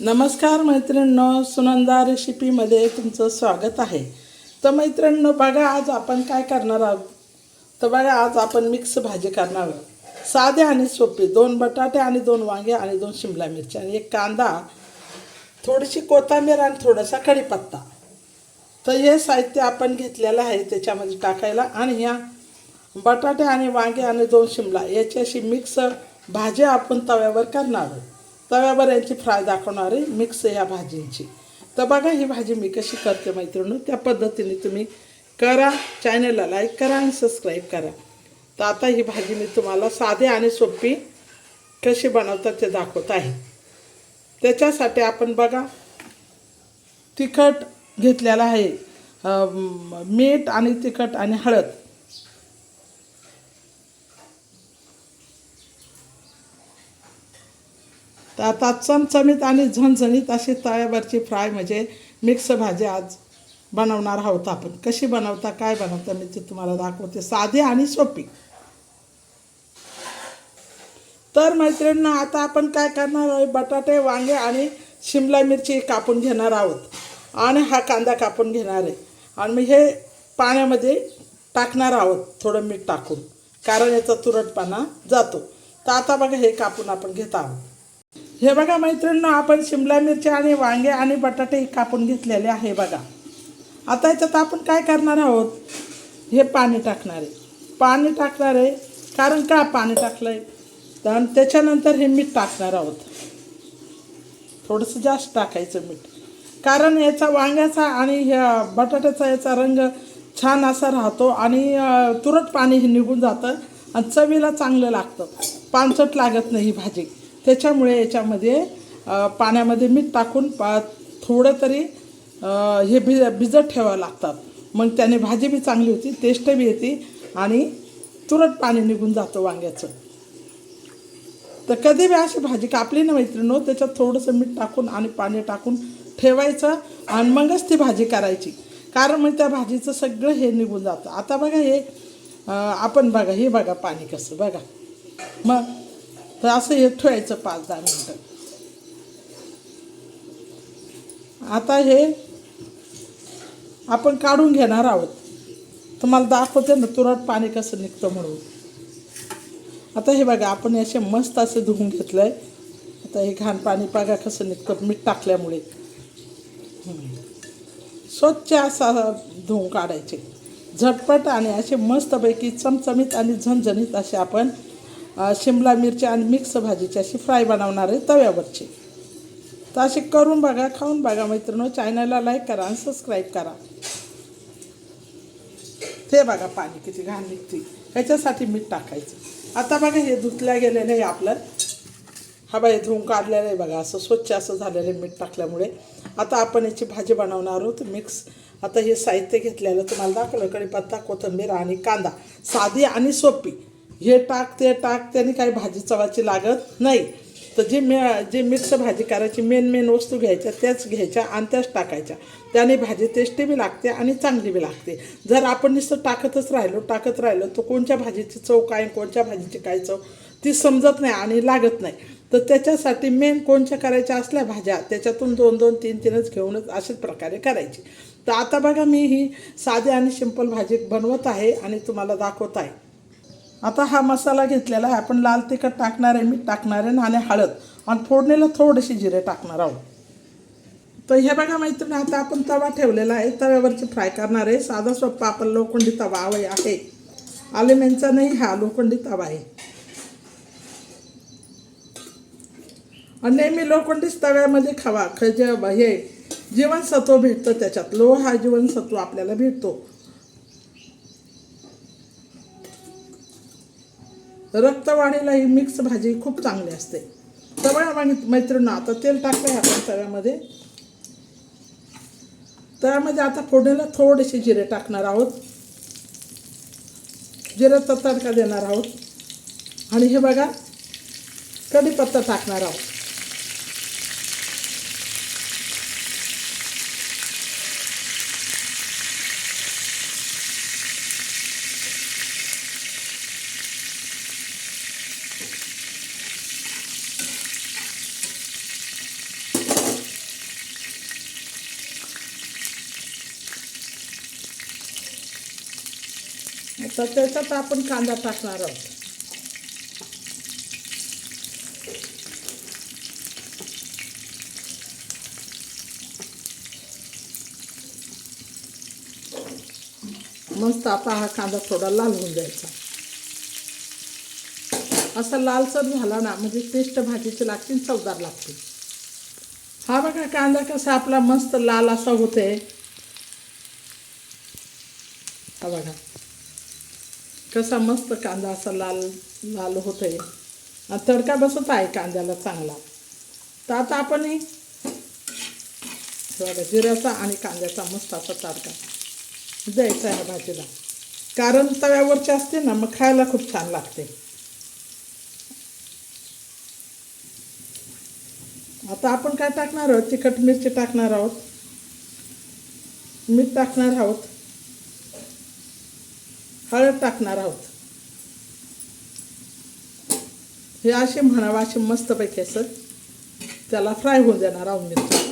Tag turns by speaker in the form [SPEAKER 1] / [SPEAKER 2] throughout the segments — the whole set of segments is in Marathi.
[SPEAKER 1] नमस्कार मैत्रिणींनो सुनंदा रेसिपीमध्ये तुमचं स्वागत आहे. तर मैत्रिणींनो बघा आज आपण काय करणार आहोत? तर बघा आज आपण मिक्स भाजी करणार आहोत. साधे आणि सोपी दोन बटाटे आणि दोन वांगे आणि दोन शिमला मिरची आणि एक कांदा थोडीशी कोथिंबीर आणि थोडासा कढीपत्ता. तर हे साहित्य आपण घेतलेलं आहे त्याच्यामध्ये टाकायला आणि ह्या बटाटे आणि वांगे आणि दोन शिमला याची अशी मिक्स भाजी आपण तव्यावर करणार आहोत. तव्यावर यांची फ्राय दाखवणार आहे मिक्स या भाजींची. तर बघा ही भाजी मी कशी करते मैत्रिणी त्या पद्धतीने तुम्ही करा चॅनलला लाईक करा आणि सबस्क्राईब करा. तर आता ही भाजी मी तुम्हाला साधे आणि सोपी कशी बनवतात ते दाखवत आहे. त्याच्यासाठी आपण बघा तिखट घेतलेलं आहे मीठ आणि तिखट आणि हळद. तर आता चमचमीत आणि झणझणीत अशी तव्यावरची फ्राय म्हणजे मिक्स भाजी आज बनवणार आहोत आपण. कशी बनवता काय बनवता मी ती तुम्हाला दाखवते. साधी आणि सोपी. तर मैत्रिणींना आता आपण काय करणार आहे? बटाटे वांगे आणि शिमला मिरची कापून घेणार आहोत. आणि हा कांदा कापून घेणार आहे. आणि मी हे पाण्यामध्ये टाकणार आहोत थोडं मीठ टाकून. कारण याचा तुरटपणा जातो. तर आता बघा हे कापून आपण घेत आहोत. हे बघा मैत्रिणींनो आपण शिमला मिरची आणि वांगे आणि बटाटे कापून घेतलेले आहे बघा. आता याच्यात आपण काय करणार आहोत? हे पाणी टाकणार आहे. पाणी टाकणार आहे. कारण का पाणी टाकलं आहे तर त्याच्यानंतर हे मीठ टाकणार आहोत. थोडंसं जास्त टाकायचं मीठ. कारण याचा वांग्याचा आणि ह्या बटाट्याचा याचा रंग छान असा राहतो आणि तुरट पाणी हे निघून जातं आणि चवीला चांगलं लागतं. पानसट लागत नाही ही भाजी. त्याच्यामुळे याच्यामध्ये पाण्यामध्ये मीठ टाकून पा थोडं तरी हे भिज भिजत ठेवावं लागतात. मग त्याने भाजी बी चांगली होती टेस्ट बी येते आणि तुरट पाणी निघून जातं वांग्याचं. तर कधी बी अशी भाजी कापली ना मैत्रिणो त्याच्यात थोडंसं मीठ टाकून आणि पाणी टाकून ठेवायचं आणि मगच ती भाजी करायची. कारण मग त्या भाजीचं सगळं हे निघून जातं. आता बघा हे आपण बघा हे बघा पाणी कसं बघा. मग तर असं हे ठेवायचं पाच दहा मिनटं. आता हे आपण काढून घेणार आहोत. तुम्हाला दाखवते ना तुरट पाणी कसं निघतं म्हणून. आता हे बघा आपण असे मस्त असं धुवून घेतलं आहे आता हे घाण पाणी बघा कसं निघतं मीठ टाकल्यामुळे. स्वच्छ असा धुवून काढायचे. झटपट आणि असे मस्तपैकी चमचमीत आणि झणझणीत असे आपण शिमला मिरची आणि मिक्स भाजीची अशी फ्राय बनवणार आहे तव्यावरची. तर असे करून बघा खाऊन बघा मैत्रिणी. चॅनलला लाईक करा आणि सबस्क्राईब करा. ते बघा पाणी किती घाण निघते ह्याच्यासाठी मीठ टाकायचं. आता बघा हे धुतल्या गेलेलं आहे आपलं. हा बाई धुवून काढलेलं आहे बघा. असं स्वच्छ असं झालेलं आहे मीठ टाकल्यामुळे. आता आपण याची भाजी बनवणार आहोत मिक्स. आता हे साहित्य घेतलेलं तुम्हाला दाखवलं. कढीपत्ता कोथिंबीर आणि कांदा. साधी आणि सोपी. हे टाक ते टाक त्याने काही भाजी चवाची लागत नाही. तर जे मे जे मिक्स भाजी करायची मेन मेन वस्तू घ्यायच्या त्याच घ्यायच्या आणि त्याच टाकायच्या. त्याने भाजी टेस्टी बी लागते आणि चांगली बी लागते. जर आपण नुसतं टाकतच राहिलो टाकत राहिलो तर कोणत्या भाजीची चव काय कोणत्या भाजीची काय चव ती समजत नाही आणि लागत नाही. तर त्याच्यासाठी मेन कोणत्या करायच्या असल्या भाज्या त्याच्यातून दोन दोन तीन तीनच घेऊनच अशाच प्रकारे करायची. तर आता बघा मी ही साधी आणि सिंपल भाजी बनवत आहे आणि तुम्हाला दाखवत आहे. आता हा मसाला घेतलेला आहे. आपण लाल तिखट टाकणार आहे मीठ टाकणार आहे आणि हळद. आणि फोडणीला थोडेसे जिरे टाकणार आहोत. तर हे बघा मैत्रिणी आता आपण तवा ठेवलेला आहे. तव्यावरची फ्राय करणार आहे. साधा सोप्पा आपण लोखंडी तवा हवा आहे. अल्युमिनचा नाही हा लोखंडी तवा आहे. आणि नेहमी लोखंडीच तव्यामध्ये खावा. खज हे जीवनसत्व भेटतं त्याच्यात. लोह हा जीवनसत्व आपल्याला भेटतो. रक्तवाढीला ही मिक्स भाजी खूप चांगली असते. तर बघा मैत्रिणी आता तेल टाकलं आहे आपण तव्यामध्ये. तव्यामध्ये आता फोडणीला थोडेसे जिरे टाकणार आहोत. जिऱ्याचा तडका देणार आहोत. आणि हे बघा कढीपत्ता टाकणार आहोत. तर त्याच्यात आपण कांदा टाकणार आहोत. मस्त आता हा कांदा थोडा लाल होऊन जायचा. असा लालसर झाला ना म्हणजे टेस्ट भाजीची लागते चवदार लागते. हा बघा कांदा कसा आपला मस्त लाल असा होते हा बघा. कसा मस्त कांदा असा लाल लाल होत आहे तडका बसत आहे कांद्याला चांगला. तर आता आपण बघा जिऱ्याचा आणि कांद्याचा मस्त असा तडका द्यायचा आहे भाजीला. कारण तव्यावरची असते ना मग खायला खूप छान लागते. आता आपण काय टाकणार आहोत? तिखट मिरची टाकणार आहोत. मीठ टाकणार आहोत. हळद टाकणार आहोत. हे असे म्हणावं असे मस्तपैकी असं त्याला फ्राय होऊन देणार आहोत मिरची.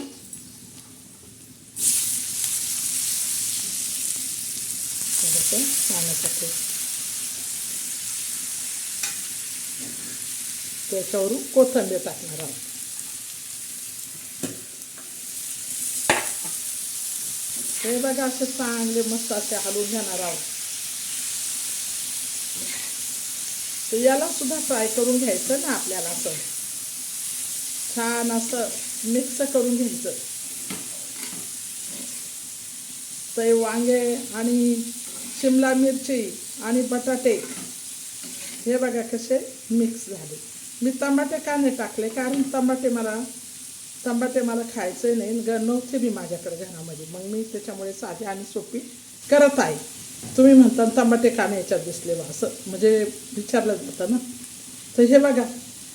[SPEAKER 1] पाण्यासाठी त्याच्यावरून कोथंबीर टाकणार आहोत. हे बघा असे चांगले मस्त असे हलवून घेणार आहोत. तर याला सुद्धा फ्राय करून घ्यायचं ना आपल्याला असं. छान असं मिक्स करून घ्यायचं. ते वांगे आणि शिमला मिरची आणि बटाटे हे बघा कसे मिक्स झाले. मी टमाटे का नाही टाकले? कारण टमाटे मला टमाटे मला खायचे नाही. ग नव्हते मी माझ्याकडे घरामध्ये. मग मी त्याच्यामुळे साधी आणि सोपी करत आहे. तुम्ही म्हणता टमाटे का याच्यात दिसले बा असं. म्हणजे विचारलं जातं ना. तर हे बघा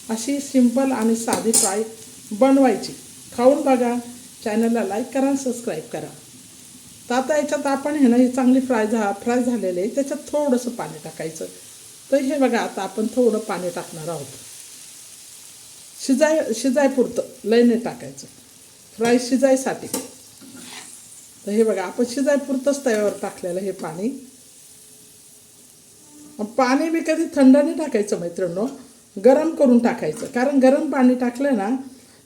[SPEAKER 1] अशी सिंपल आणि साधी फ्राय बनवायची. खाऊन बघा. चॅनलला लाईक करा सबस्क्राईब करा. तर आता याच्यात आपण हे ना हे चांगली फ्राय झा फ्राय झालेले आहे. त्याच्यात थोडंसं पाणी टाकायचं. तर हे बघा आता आपण थोडं पाणी टाकणार आहोत. शिजाय शिजायपुरतं लय नाही टाकायचं. फ्राय शिजायसाठी. तर हे बघा आपण शिजायपुरतंच तव्यावर टाकलेलं हे पाणी. पाणी बी कधी थंड नाही टाकायचं मैत्रिणो गरम करून टाकायचं. कारण गरम पाणी टाकलं ना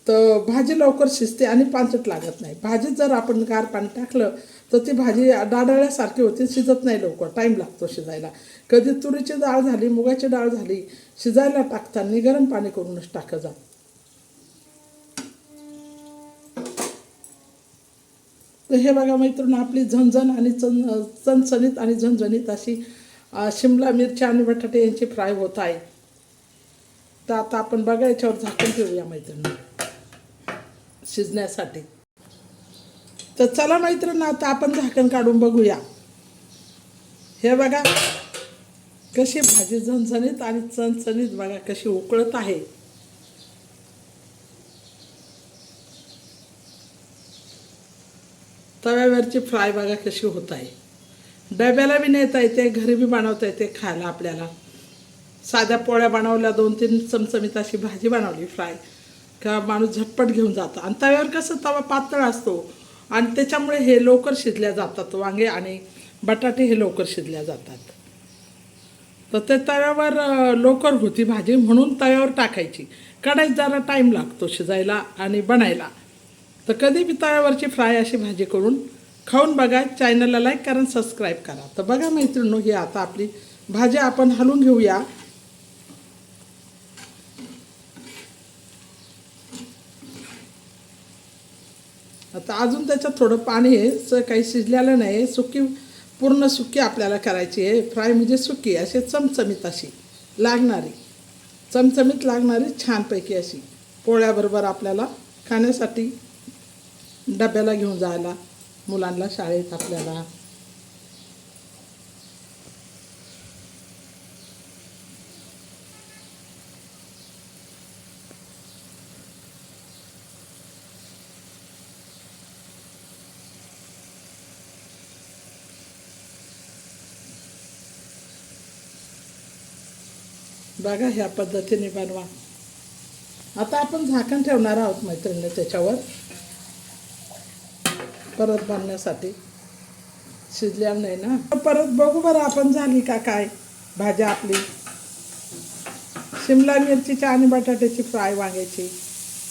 [SPEAKER 1] तर भाजी लवकर शिजते आणि पांचट लागत नाही. भाजीत जर आपण गार पाणी टाकलं तर ती भाजी डाडाळ्यासारखी होते शिजत नाही लवकर टाईम लागतो शिजायला. कधी तुरीची डाळ झाली मुगाची डाळ झाली शिजायला टाकताना गरम पाणी करूनच टाकत जातं तर हे बघा मैत्रिणी आपली झणझण आणि चण चणचणीत आणि झणझणीत अशी शिमला मिरची आणि बटाटे यांची फ्राय होत आहे. तर आता आपण बघा याच्यावर झाकून ठेवूया मैत्रिणी शिजण्यासाठी. तर चला मैत्रिणी आता आपण झाकण काढून बघूया. हे बघा कशी भाजी झणझणीत आणि चणचणीत बघा कशी उकळत आहे. तव्यावरची फ्राय बघा कशी होत आहे. डब्याला बी नेता येते घरी बी बनवता येते खायला आपल्याला. साध्या पोळ्या बनवल्या दोन तीन चमचमीत अशी भाजी बनवली फ्राय. का माणूस झटपट घेऊन जातो. आणि तव्यावर कसं तवा पातळ असतो. आणि त्याच्यामुळे हे लवकर शिजल्या जातात वांगे आणि बटाटे हे लवकर शिजल्या जातात. तर ते तव्यावर लवकर होती भाजी म्हणून तव्यावर टाकायची. कढाईत जरा टाईम लागतो शिजायला आणि बनायला. तर कधी बी फ्राय अशी भाजी करून खाऊन बघा चॅनलला लाईक करा सबस्क्राईब करा. तर बघा मैत्रिणू ही आता आपली भाजी आपण हलवून घेऊया. आता अजून त्याच्यात थोडं पाणी आहे स काही शिजलेलं नाही आहे. सुकी पूर्ण सुकी आपल्याला करायची आहे. फ्राय म्हणजे सुकी असे चमचमीत अशी लागणारी. चमचमीत लागणारी छानपैकी अशी पोळ्याबरोबर आपल्याला खाण्यासाठी डब्याला घेऊन जायला. मुलांना शाळेत आपल्याला. बघा ह्या पद्धतीने बनवा. आता आपण झाकण ठेवणार आहोत मैत्रिणी त्याच्यावर. परत बनण्यासाठी. शिजल्या नाही ना? परत बघू बरं आपण झाली का काय भाज्या आपली. शिमला मिरचीची आणि बटाट्याची फ्राय वांग्याची.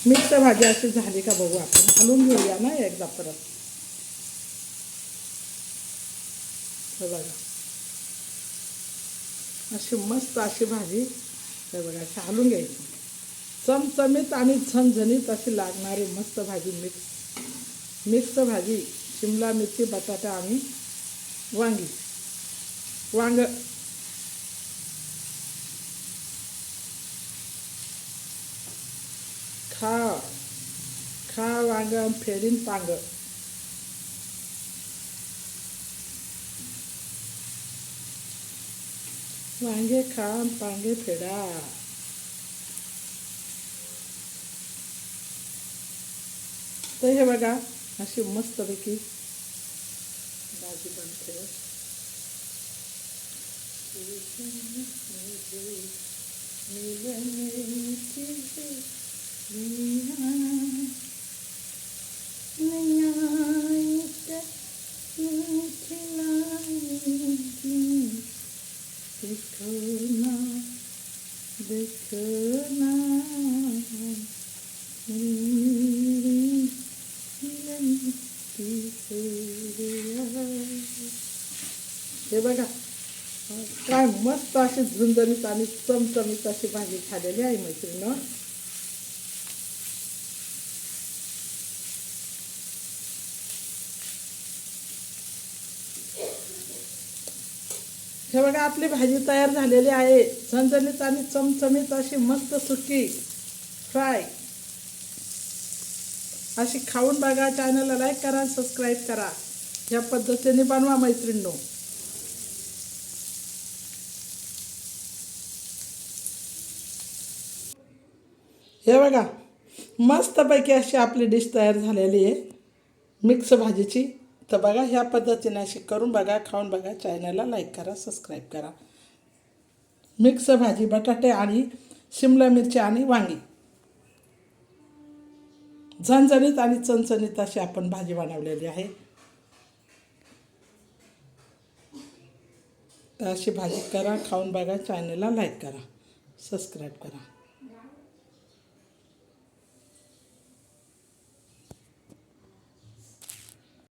[SPEAKER 1] मिक्स भाजी अशी झाली का बघू आपण. घालून घेऊया ना एकदा परत. हे बघा. अशी मस्त अशी भाजी. हे बघा अशी घ्यायची. चमचमीत आणि झणझणीत अशी लागणारी मस्त भाजी मिक्स. मिक्स भाजी शिमला मिरची बटाटा आणि वांगी. वांग. खा. खा वांग फेरीन फेडीन पांग. वांगे खा पांगे फेडा. तर हे बघा अशी मस्तपैकी भाजी बनते देखो हे बघा. काय मस्त अशी झुंजणीत आणि चमचमीत अशी भाजी खाल्लेली आहे मैत्रिणी. हे बघा आपली भाजी तयार झालेली आहे. झणझणीत आणि चमचमीत अशी मस्त सुकी फ्राय. अशी खाऊन बघा चॅनलला लाईक करा सबस्क्राईब करा. या पद्धतीने बनवा मैत्रिणींनो हे बघा मस्तपैकी अशी आपली डिश तयार झालेली आहे. मिक्स भाजीची. तर बघा ह्या पद्धतीने अशी करून बघा खाऊन बघा चॅनलला लाईक करा सबस्क्राईब करा. मिक्स भाजी बटाटे आणि शिमला मिरची आणि वांगी. झणझणीत आणि चणचणीत अशी आपण भाजी बनवलेली आहे. तर अशी भाजी करा खाऊन बघा चॅनलला लाईक करा सबस्क्राईब करा.